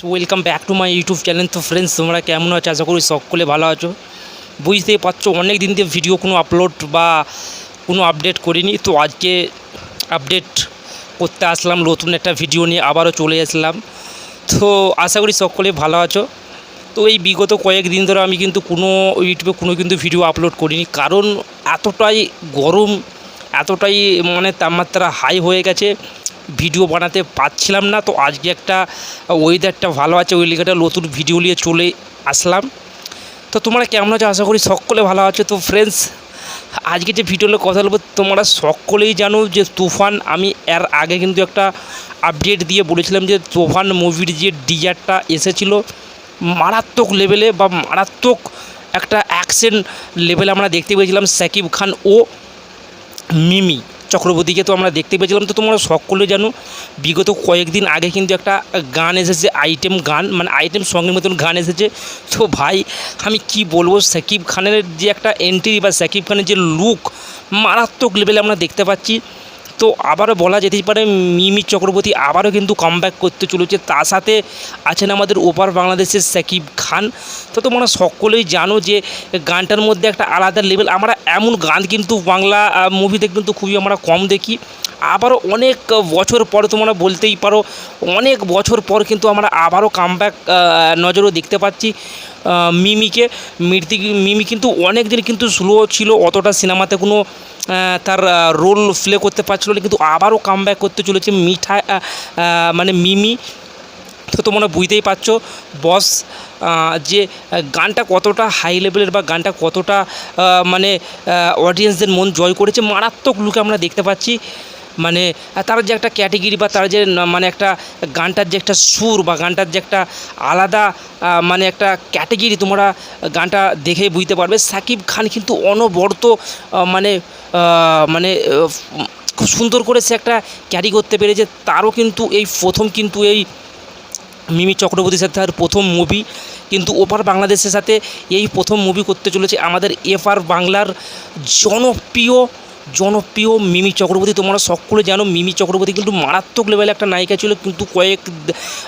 Welcome back to my YouTube channel তো friends তোমরা কেমন আছো? আশা করি সকলে ভালো আছো। বুঝতেই পারছ অনেক দিন দিয়ে ভিডিও কোনো আপলোড বা কোনো আপডেট করিনি। তো আজকে আপডেট করতে আসলাম, নতুন একটা ভিডিও নিয়ে আবারও চলে আসলাম। তো আশা করি সকলে ভালো আছো। তো এই বিগত কয়েকদিন ধরে আমি কিন্তু কোনো ইউটিউবে কোনো কিন্তু ভিডিও আপলোড করিনি। কারণ এতটাই গরম, এতটাই মানে তাপমাত্রা হাই হয়ে গেছে। ভিডিও বানাতে পারছিলাম না, তো আজকে একটা ওয়েদারটা ভালো আছে, ওই লিগাটা নতুন ভিডিও নিয়ে চলে আসলাম। তো তোমরা কেমন আছো? আশা করি সকলে ভালো আছো। তো ফ্রেন্ডস আজকে যে ভিডিওর কথা বলব, তোমরা সকলেই জানো যে তুফান, আমি এর আগে কিন্তু একটা আপডেট দিয়ে বলেছিলাম যে তুফান মুভির যে ডিজারটা এসেছিল, মারাত্মক লেভেলে বা মারাত্মক একটা অ্যাকশন লেভেলে আমরা দেখতে পেয়েছিলাম সাকিব খান ও মিমি। চক্রবর্তীকে তো আমরা দেখতে পেয়েছিলাম, তো তোমরা সকলে জানো, বিগত কয়েকদিন আগে কিন্তু একটা গান এসেছে আইটেম গান মানে আইটেম সঙ্গের মতন গান এসেছে। তো ভাই, আমি কি বলব, সাকিব খানের যে একটা এন্ট্রি বা সাকিব খানের যে লুক মারাত্মক লেভেলে আমরা দেখতে পাচ্ছি। তো আবারও বলা যেতেই পারে মিমি চক্রবর্তী আবারও কিন্তু কামব্যাক করতে চলেছে। তার সাথে আছেন আমাদের ওপার বাংলাদেশের সাকিব খান। তো তোমরা সকলেই জানো যে গানটার মধ্যে একটা আলাদা লেভেল আমরা এমন গান কিন্তু বাংলা মুভিতে কিন্তু খুবই আমরা কম দেখি। আবারও অনেক বছর পর তোমরা বলতেই পারো, অনেক বছর পর কিন্তু আমরা আবারও কামব্যাক নজরও দেখতে পাচ্ছি মিমিকে। মৃতি মিমি কিন্তু অনেক দিন কিন্তু স্লো ছিল, অতটা সিনেমাতে কোনো তার রোল প্লে করতে পারছিল না, কিন্তু আবারও কামব্যাক করতে চলেছে মিঠা মানে মিমি। তো তোমরা বুঝতেই পারছ বস যে গানটা কতটা হাই লেভেলের বা গানটা কতটা মানে অডিয়েন্সদের মন জয় করেছে, মারাত্মক লুকে আমরা দেখতে পাচ্ছি। মানে তার যে একটা ক্যাটেগরি বা তার যে মানে একটা গানটার যে একটা সুর বা গানটার যে একটা আলাদা মানে একটা ক্যাটেগরি তোমরা গানটা দেখেই বুঝতে পারবে। সাকিব খান কিন্তু অনবরত মানে মানে খুব সুন্দর করে সে একটা ক্যারি করতে পেরেছে। তারও কিন্তু এই প্রথম কিন্তু এই মিমি চক্রবর্তীর সাথে তার প্রথম মুভি কিন্তু ওপার বাংলাদেশের সাথে এই প্রথম মুভি করতে চলেছে আমাদের এপার বাংলার জনপ্রিয় জনপ্রিয় মিমি চক্রবর্তী। তোমরা সকলে জানো মিমি চক্রবর্তী কিন্তু মারাত্মক লেভেলে একটা নায়িকা ছিল, কিন্তু কয়েক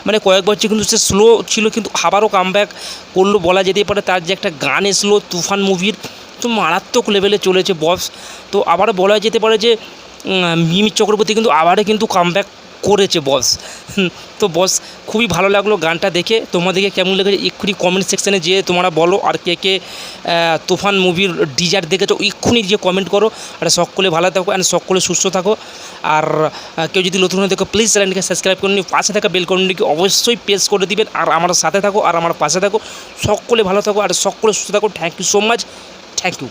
মানে কয়েক বছর কিন্তু সে স্লো ছিল, কিন্তু আবারও কামব্যাক করল বলা যেতেই পারে। তার যে একটা গান এসলো তুফান মুভির তো মারাত্মক লেভেলে চলেছে বস তো আবারও বলা যেতে পারে যে মিমি চক্রবর্তী কিন্তু আবারও কিন্তু কামব্যাক করেছে বস তো বস খুবই ভালো লাগল গানটা দেখে। তোমাদেরকে কেমন লেগেছে এক্ষুনি কমেন্ট সেকশানে যেয়ে তোমরা বলো, আর কে কে তুফান মুভির ডিজার দেখেছ এক্ষুনি যে কমেন্ট করো, আর সকলে ভালো থাকো অ্যান্ড সকলে সুস্থ থাকো। আর কেউ যদি নতুন হয়ে দেখো প্লিজ চ্যানেলকে সাবস্ক্রাইব করে নিও। পাশে থাকা বেল কমেন্টটিকে অবশ্যই প্রেস করে দিবেন, আর আমার সাথে থাকো, আর আমার পাশে থাকো। সকলে ভালো থাকো, আর সকলে সুস্থ থাকো। Thank you so much thank you